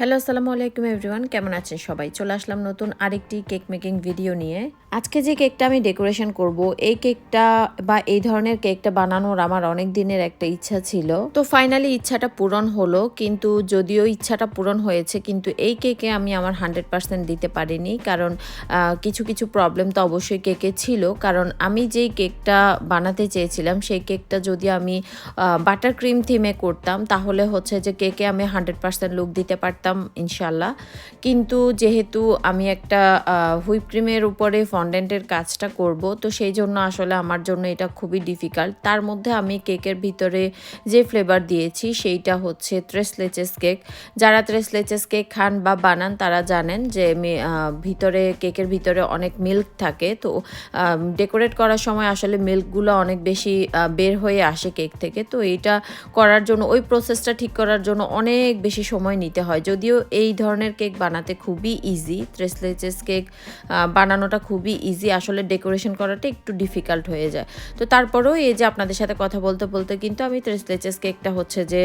Hello, আসসালামু আলাইকুম everyone. কেমন আছেন সবাই? চলে আসলাম নতুন আরেকটি কেক মেকিং ভিডিও নিয়ে। আজকে যে কেকটা আমি ডেকোরেশন করব, এই কেকটা বা এই ধরনের কেকটা বানানোর আমার অনেক দিনের একটা ইচ্ছা ছিল। তো ফাইনালি ইচ্ছাটা পূরণ হলো, কিন্তু যদিও ইচ্ছাটা পূরণ হয়েছে, কিন্তু এই কেকে আমি আমার হান্ড্রেড পার্সেন্ট দিতে পারিনি। কারণ কিছু কিছু প্রবলেম তো অবশ্যই কেকে ছিল। কারণ আমি যেই কেকটা বানাতে চেয়েছিলাম, সেই কেকটা যদি আমি বাটার ক্রিম থিমে করতাম, তাহলে হচ্ছে যে কেকে আমি হান্ড্রেড পার্সেন্ট লুক দিতে পারতাম ইনশাল্লাহ কিন্তু যেহেতু আমি একটা হুইপ ক্রিমের উপরে ফন্ডেন্টের কাজটা করব, তো সেই জন্য আসলে আমার জন্য এটা খুবই ডিফিকাল্ট। তার মধ্যে আমি কেকের ভিতরে যে ফ্লেভার দিয়েছি, সেইটা হচ্ছে ত্রেস লেচেস কেক। যারা ত্রেস লেচেস কেক খান বা বানান, তারা জানেন যে ভিতরে, কেকের ভিতরে অনেক মিল্ক থাকে। তো ডেকোরেট করার সময় আসলে মিল্কগুলো অনেক বেশি বের হয়ে আসে কেক থেকে। তো এইটা করার জন্য, ওই প্রসেসটা ঠিক করার জন্য অনেক বেশি সময় নিতে হয়। যদিও এই ধরনের কেক বানাতে খুবই ইজি ত্রেসলেচেস কেক বানানোটা খুবই ইজি আসলে ডেকোরেশন করাটা একটু ডিফিকাল্ট হয়ে যায়। তো তারপরেও এই যে আপনাদের সাথে কথা বলতে বলতে কিন্তু আমি ত্রেসলেচেস কেকটা হচ্ছে যে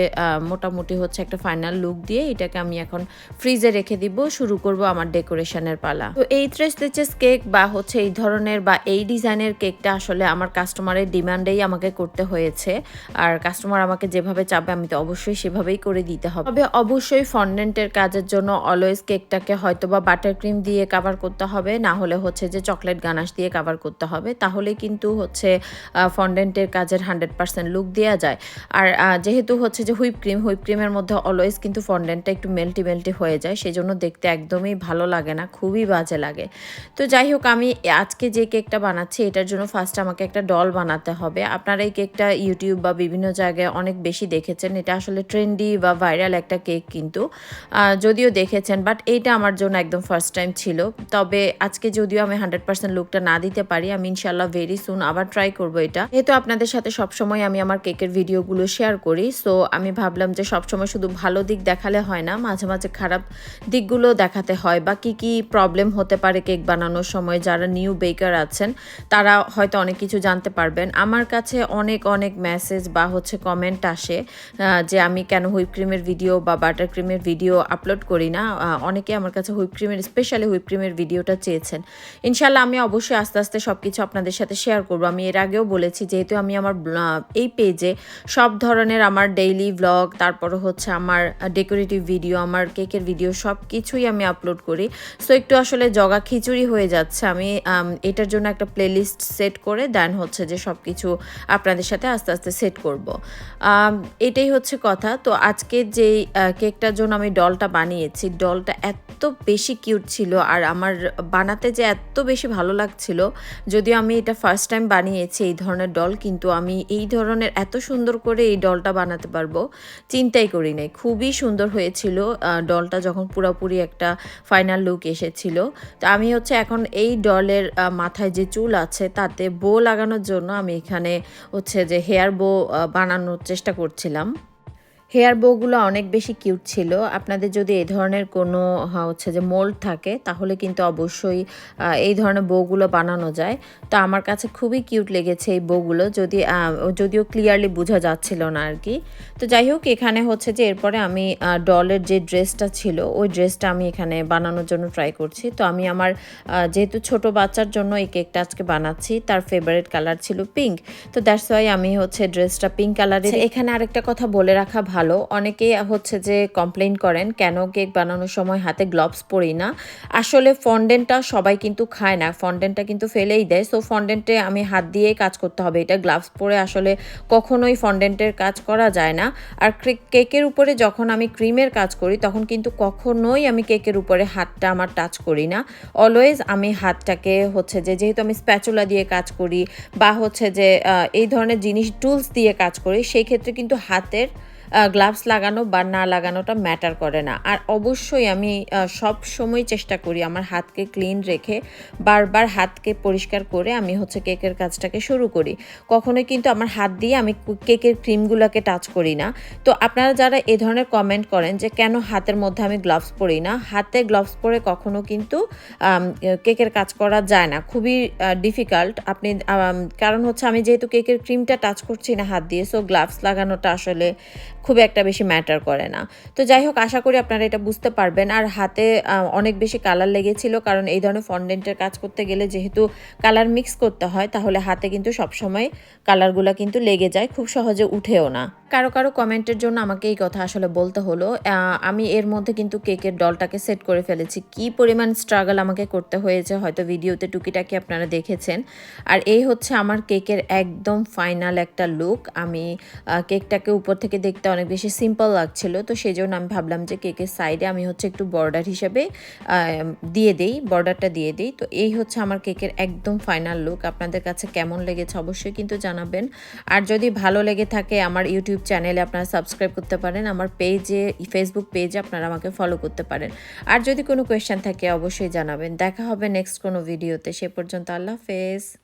মোটামুটি হচ্ছে একটা ফাইনাল লুক দিয়ে এটাকে আমি এখন ফ্রিজে রেখে দিব, শুরু করব আমার ডেকোরেশনের পালা। তো এই ত্রেসলেচেস কেক বা হচ্ছে এই ধরনের বা এই ডিজাইনের কেকটা আসলে আমার কাস্টমারের ডিমান্ডেই আমাকে করতে হয়েছে। আর কাস্টমার আমাকে যেভাবে চাবে আমি তো অবশ্যই সেভাবেই করে দিতে হবে। তবে অবশ্যই ফন্ডেন্টের কাজের জন্য অলওয়েজ কেকটাকে হয়তো বা বাটার ক্রিম দিয়ে কাভার করতে হবে, না হলে হচ্ছে যে চকলেট গানাশ দিয়ে কাভার করতে হবে। তাহলে কিন্তু হচ্ছে ফন্ডেন্টের কাজের হান্ড্রেড পার্সেন্ট লুক দেওয়া যায়। আর যেহেতু হচ্ছে যে হুইপ ক্রিম হুইপ ক্রিমের মধ্যে অলওয়েজ কিন্তু ফন্ডেন্টটা একটু মেল্টি মেল্টি হয়ে যায় সেই জন্য দেখতে একদমই ভালো লাগে না, খুবই বাজে লাগে। তো যাই হোক, আমি আজকে যে কেকটা বানাচ্ছি, এটার জন্য ফার্স্ট আমাকে একটা ডল বানাতে হবে। আপনারা এই কেকটা ইউটিউব বা বিভিন্ন জায়গায় অনেক বেশি দেখেছেন, এটা আসলে ট্রেন্ডি বা ভাইরাল একটা কেক কিন্তু। যদিও দেখেছেন বাট এইটা আমার জন্য একদম ফার্স্ট টাইম ছিল। তবে আজকে যদিও আমি হান্ড্রেড পার্সেন্ট লুকটা না দিতে পারি, আমি ইনশাল্লাহ ভেরি সুন আবার ট্রাই করব এটা। যেহেতু আপনাদের সাথে সবসময় আমি আমার কেকের ভিডিওগুলো শেয়ার করি সো আমি ভাবলাম যে সবসময় শুধু ভালো দিক দেখালে হয় না, মাঝে মাঝে খারাপ দিকগুলো দেখাতে হয় বা কি কি প্রবলেম হতে পারে কেক বানানোর সময়, যারা নিউ বেকার আছেন, তারা হয়তো অনেক কিছু জানতে পারবেন। আমার কাছে অনেক অনেক মেসেজ বা হচ্ছে কমেন্ট আসে যে আমি কেন হুইপ ক্রিমের ভিডিও বা বাটার ক্রিমের ভিডিও আপলোড করি না অনেকে আমার কাছে হুইপ ক্রিমের স্পেশালি হুইপ ক্রিমের ভিডিওটা চেয়েছেন। ইনশাল্লাহ আমি অবশ্যই আস্তে আস্তে সব কিছু আপনাদের সাথে শেয়ার করব। আমি এর আগেও বলেছি যেহেতু আমি আমার এই পেজে সব ধরনের আমার ডেইলি ব্লগ তারপর হচ্ছে আমার ডেকোরেটিভ ভিডিও আমার কেকের ভিডিও সব কিছুই আমি আপলোড করি। সো একটু আসলে জগা খিচুড়ি হয়ে যাচ্ছে। আমি এটার জন্য একটা প্লেলিস্ট সেট করে দেন হচ্ছে যে সব কিছু আপনাদের সাথে আস্তে আস্তে সেট করব। এটাই হচ্ছে কথা। তো আজকে আহ, কেকটার জন্য আমি ডলটা বানিয়েছি। ডলটা এত বেশি কিউট ছিল আর আমার বানাতে যে এত বেশি ভালো লাগছিল, যদিও আমি এটা ফার্স্ট টাইম বানিয়েছি এই ধরনের ডল, কিন্তু আমি এই ধরনের এত সুন্দর করে এই ডলটা বানাতে পারব, চিন্তাই করি নাই। খুবই সুন্দর হয়েছিল ডলটা যখন পুরোপুরি একটা ফাইনাল লুক এসেছিল। তো আমি হচ্ছে এখন এই ডলের মাথায় যে চুল আছে, তাতে বো লাগানোর জন্য আমি এখানে হচ্ছে যে হেয়ার বো বানানোর চেষ্টা করছিলাম। হেয়ার বউগুলো অনেক বেশি কিউট ছিল। আপনাদের যদি এই ধরনের কোনো হচ্ছে যে মোল্ড থাকে, তাহলে কিন্তু অবশ্যই এই ধরনের বউগুলো বানানো যায়। তো আমার কাছে খুবই কিউট লেগেছে এই বউগুলো। যদি যদিও ক্লিয়ারলি বোঝা যাচ্ছিল না আর কি। তো যাই হোক, এখানে হচ্ছে যে এরপরে আমি ডলের যে ড্রেসটা ছিল, ওই ড্রেসটা আমি এখানে বানানোর জন্য ট্রাই করছি। তো আমি আমার যেহেতু ছোট বাচ্চার জন্য এই কেকটা আজকে বানাচ্ছি, তার ফেভারিট কালার ছিল পিঙ্ক তো দ্যাটস ওয়াই আমি হচ্ছে ড্রেসটা পিঙ্ক কালারের এখানে আরেকটা কথা বলে রাখা ভালো অনেকেই হচ্ছে যে কমপ্লেন করেন, কেন কেক বানানোর সময় হাতে গ্লোভস পরি না? আসলে ফন্ডেন্টটা সবাই কিন্তু খায় না। ফন্ডেন্টটা কিন্তু ফেলেই দেয়। সো ফন্ডেন্টে আমি হাত দিয়েই কাজ করতে হবে। এটা গ্লাভস পরে আসলে কখনোই ফন্ডেন্টের কাজ করা যায় না। আর ক্রে- কেকের উপরে যখন আমি ক্রিমের কাজ করি, তখন কিন্তু কখনোই আমি কেকের উপরে হাতটা আমার টাচ করি না। অলওয়েজ আমি হাতটাকে হচ্ছে যে, যেহেতু আমি স্প্যাচুলা দিয়ে কাজ করি বা হচ্ছে যে এই ধরনের জিনিস টুলস দিয়ে কাজ করি, সেই ক্ষেত্রে কিন্তু হাতের গ্লাভস লাগানো বা না লাগানোটা ম্যাটার করে না। আর অবশ্যই আমি সব সময় চেষ্টা করি আমার হাতকে ক্লিন রেখে বারবার হাতকে পরিষ্কার করে আমি হচ্ছে কেকের কাজটাকে শুরু করি। কখনোই কিন্তু আমার হাত দিয়ে আমি কেকের ক্রিমগুলোকে টাচ করি না। তো আপনারা যারা এ ধরনের কমেন্ট করেন যে কেন হাতের মধ্যে আমি গ্লাভস পরি না, হাতে গ্লাভস পরে কখনো কিন্তু কেকের কাজ করা যায় না। খুবই ডিফিকাল্ট আপনি কারণ হচ্ছে আমি যেহেতু কেকের ক্রিমটা টাচ করছি না হাত দিয়ে সো গ্লাভস লাগানোটা আসলে খুব একটা বেশি ম্যাটার করে না। তো যাই হোক আশা করি আপনারা এটা বুঝতে পারবেন। আর হাতে অনেক বেশি কালার লেগেছিল, কারণ এই ধরনের ফন্ডেন্টের কাজ করতে গেলে যেহেতু কালার মিক্স করতে হয়, তাহলে হাতে কিন্তু সবসময় কালারগুলো কিন্তু লেগে যায়, খুব সহজে উঠেও না। কারও কারও কমেন্টের জন্য আমাকে এই কথা আসলে বলতে হলো। আমি এর মধ্যে কিন্তু কেকের ডলটাকে সেট করে ফেলেছি। কি পরিমাণ স্ট্রাগল আমাকে করতে হয়েছে, হয়তো ভিডিওতে টুকিটাকি আপনারা দেখেছেন। আর এই হচ্ছে আমার কেকের একদম ফাইনাল একটা লুক আমি কেকটাকে উপর থেকে দেখতে অনেক বেশি সিম্পল লাগছিল, তো সেই জন্য আমি ভাবলাম যে কেকের সাইডে আমি হচ্ছে একটু বর্ডার হিসাবে দিয়ে দেই বর্ডারটা দিয়ে দিই। তো এই হচ্ছে আমার কেকের একদম ফাইনাল লুক আপনাদের কাছে কেমন লেগেছে অবশ্যই কিন্তু জানাবেন। আর যদি ভালো লেগে থাকে আমার ইউটিউব চ্যানেলে আপনারা সাবস্ক্রাইব করতে পারেন, আমার পেজে ফেসবুক পেজে আপনারা আমাকে ফলো করতে পারেন। আর যদি কোনো কোয়েশ্চেন থাকে অবশ্যই জানাবেন। দেখা হবে নেক্সট কোনো ভিডিওতে সে পর্যন্ত আল্লাহ হাফেজ।